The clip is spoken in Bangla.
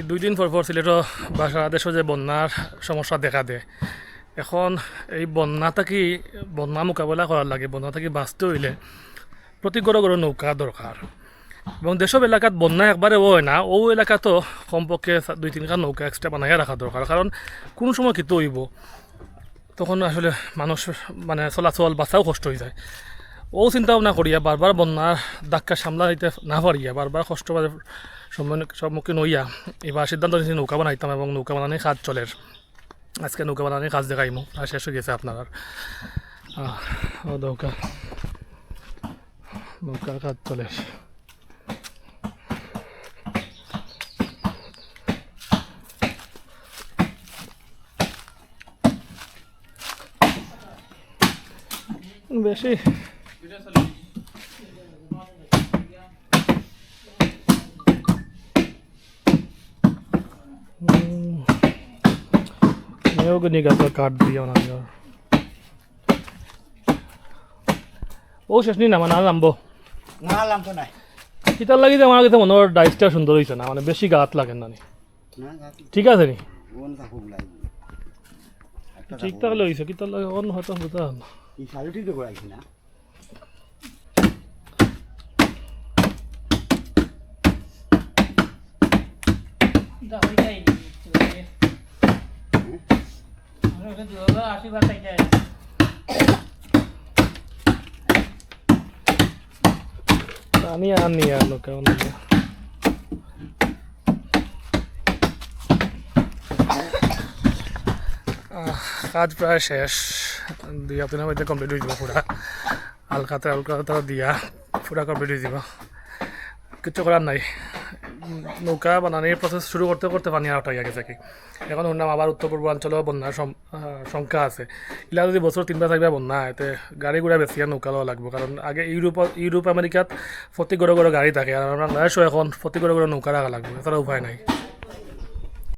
দুই দিন পর পর সিলেটও বা সারা দেশও যে বন্যার সমস্যা দেখা দেয়, এখন এই বন্যা থাকি বন্যা মোকাবেলা করার লাগে, বন্যা থাকি বাঁচতে হইলে প্রতি গড় গড় নৌকা দরকার এবং দেশব এলাকাত বন্যা একবারে হয় না ও এলাকাতো কমপক্ষে দুই তিনখান নৌকা এক্সট্রা বানাইয়া রাখা দরকার কারণ কোন সময় কী হইব তখন আসলে মানুষ মানে চলাচল বাঁচাও কষ্ট হয়ে যায়। ও চিন্তা ভাবনা করিয়া বারবার বন্যার ধাক্কা সামলা দিতে না পারিয়া, বারবার কষ্ট সম্মুখীন- হইয়া এবার সিদ্ধান্ত নিয়েছি নৌকা বানাইতাম এবং নৌকা বানানি কাজ চলের আজকে নৌকা বানানি কাজ দেখাইমু, আর শেষ হয়ে গেছে আপনার আর। নৌকা, নৌকার কাজ চলে। বেশি মেয়েও নি গাছ কাঠ দিয়ে না ও শেষ নি মানে আর নামবো না লাম্প নাই কিতার লাগি যে আমার কাছে মনে হয় ডাইসটা সুন্দর হয়েছে না মানে বেশি গাত লাগে না ঠিক আছে নি ঠিক। থাকলে হয়েছে কিতার লাগে অন্য হয়তো পারলাম না এই শাড়িটি তো করাইছি না আমি আর লোক কেমন কাজ প্রায় শেষ। দুই আপনার মধ্যে কমপ্লিট হয়ে যাব পুরা। আলকাতে আলকাতা দিয়া পুরা কমপ্লিট হয়ে যাব। কিচ্ছু করার নাই। নৌকা বানানির প্রসেস শুরু করতে করতে পানি আউট হয়ে গেছে কি। এখন ওর নাম আবার উত্তর পূর্বাঞ্চলেও বন্যার সংখ্যা আছে। ইলা যদি বছর তিনবার চারবার বন্যা হয়, তে গাড়ি ঘোড়া বেশি আর নৌকা লওয়া লাগবে। কারণ আগে ইউরোপ ইউরোপ, আমেরিকাত প্রতি গড়ে গড়ে গাড়ি থাকে। আর আমরা এখন প্রতি গড়ে গড়ে নৌকা রাখা লাগবে। এছাড়া উপায় নাই।